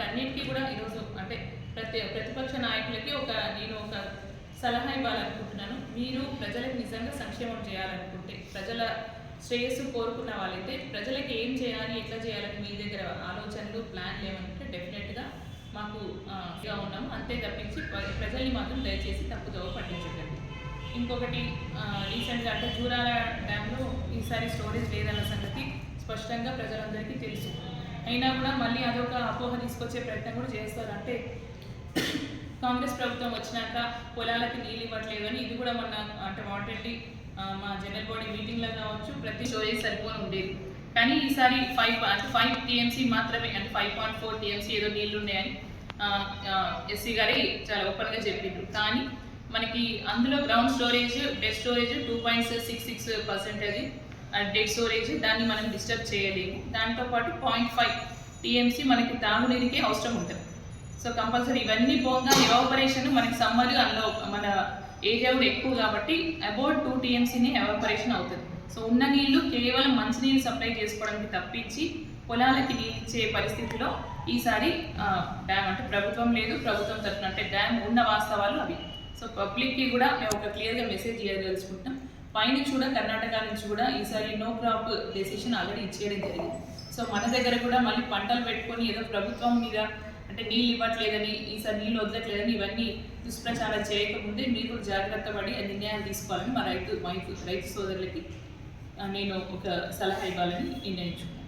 వాటన్నిటికీ కూడా ఈరోజు అంటే ప్రతి ప్రతిపక్ష నాయకులకి ఒక నేను ఒక సలహా ఇవ్వాలనుకుంటున్నాను. మీరు ప్రజలకు నిజంగా సంక్షేమం చేయాలనుకుంటే ప్రజల శ్రేయస్సు కోరుకున్న వాళ్ళైతే ప్రజలకు ఏం చేయాలి ఎట్లా చేయాలని మీ దగ్గర ఆలోచనలు ప్లాన్ లేవనుకుంటే డెఫినెట్గా మాకు ఆ, ఉన్నాము. అంతే తప్పించి ప్రజల్ని మాత్రం దయచేసి తప్పుదోవ పట్టించకండి. ఇంకొకటి రీసెంట్గా అంటే జూరాల డ్యాంలో ఈసారి స్టోరేజ్ లేదన్న సంగతి స్పష్టంగా ప్రజలందరికీ తెలుసు. అయినా కూడా మళ్ళీ అదొక అపోహ తీసుకొచ్చే ప్రయత్నం కూడా చేస్తారు. అంటే కాంగ్రెస్ ప్రభుత్వం వచ్చినాక పొలాలకి నీళ్ళు ఇవ్వట్లేదు అని ఇది కూడా మొన్న అంటే వాటర్లీ మా జనరల్ బాడీ మీటింగ్లో కావచ్చు ప్రతి స్టోరేజ్ సరిపోని ఉండేది. కానీ ఈసారి ఫైవ్ అంటే ఫైవ్ టీఎంసీ మాత్రమే అంటే ఫైవ్ పాయింట్ ఫోర్ టీఎంసీ ఏదో నీళ్ళు ఉన్నాయని ఎస్సీ గారి చాలా ఓపెన్గా చెప్పిండ్రు. కానీ మనకి అందులో ground storage dead storage two point six six percentage dead storage దాన్ని మనం డిస్టర్బ్ చేయలేము. దాంతోపాటు పాయింట్ ఫైవ్ టీఎంసీ మనకి తాగునీరుకే అవసరం ఉంటుంది. సో కంపల్సరీ ఇవన్నీ పోగా ఎవాపరేషన్ మనకి సమ్మర్ అందులో మన ఏరియా కూడా ఎక్కువ కాబట్టి అబౌట్ టూ టీఎంసీని ఎవాపరేషన్ అవుతుంది. సో ఉన్న నీళ్ళు కేవలం మంచినీళ్ళు సప్లై చేసుకోవడానికి తప్పించి పొలాలకి నీళ్ళు ఇచ్చే పరిస్థితిలో ఈసారి డ్యామ్ అంటే ప్రభుత్వం లేదు ప్రభుత్వం తరఫున అంటే డ్యామ్ ఉన్న వాస్తవాలు అవి. సో పబ్లిక్కి కూడా మేము ఒక క్లియర్గా మెసేజ్ ఇవ్వదలుచుకుంటున్నాం పైనుంచి కూడా కర్ణాటక నుంచి కూడా ఈసారి నో క్రాప్ డెసిషన్ ఆల్రెడీ ఇచ్చేయడం జరిగింది. సో మన దగ్గర కూడా మళ్ళీ పంటలు పెట్టుకొని ఏదో ప్రభుత్వం మీద అంటే నీళ్ళు ఇవ్వట్లేదని ఈసారి నీళ్ళు వదలట్లేదని ఇవన్నీ దుష్ప్రచారం చేయకముందే మీరు కూడా జాగ్రత్త పడి ఆ నిర్ణయాలు తీసుకోవాలని మా రైతు మా రైతు సోదరులకి నేను ఒక సలహా ఇవ్వాలని నిర్ణయించుకున్నాను.